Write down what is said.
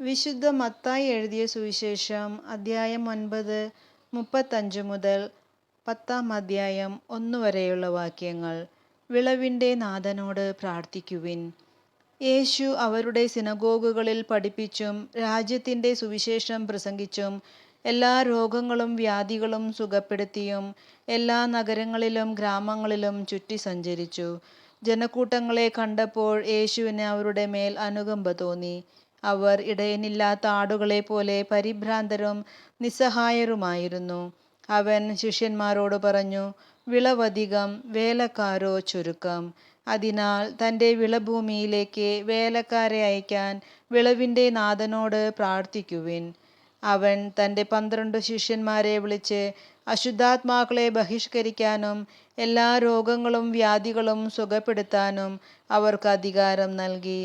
വിശുദ്ധ മത്തായി എഴുതിയ സുവിശേഷം അധ്യായം ഒൻപത് മുപ്പത്തഞ്ച് മുതൽ പത്താം അധ്യായം ഒന്ന് വരെയുള്ള വാക്യങ്ങൾ. വിളവിന്റെ നാഥനോട് പ്രാർത്ഥിക്കുവിൻ. യേശു അവരുടെ സിനഗോഗുകളിൽ പഠിപ്പിച്ചും രാജ്യത്തിന്റെ സുവിശേഷം പ്രസംഗിച്ചും എല്ലാ രോഗങ്ങളും വ്യാധികളും സുഖപ്പെടുത്തിയും എല്ലാ നഗരങ്ങളിലും ഗ്രാമങ്ങളിലും ചുറ്റി സഞ്ചരിച്ചു. ജനക്കൂട്ടങ്ങളെ കണ്ടപ്പോൾ യേശുവിന് അവരുടെ മേൽ അനുകമ്പ തോന്നി. അവർ ഇടയനില്ലാത്ത ആടുകളെ പോലെ പരിഭ്രാന്തരും നിസ്സഹായരുമായിരുന്നു. അവൻ ശിഷ്യന്മാരോട് പറഞ്ഞു വിളവധികം വേലക്കാരോ ചുരുക്കം. അതിനാൽ തന്റെ വിളഭൂമിയിലേക്ക് വേലക്കാരെ അയക്കാൻ വിളവിന്റെ നാഥനോട് പ്രാർത്ഥിക്കുവിൻ. അവൻ തന്റെ പന്ത്രണ്ട് ശിഷ്യന്മാരെ വിളിച്ച് അശുദ്ധാത്മാക്കളെ ബഹിഷ്കരിക്കാനും എല്ലാ രോഗങ്ങളും വ്യാധികളും സുഖപ്പെടുത്താനും അവർക്ക് അധികാരം നൽകി.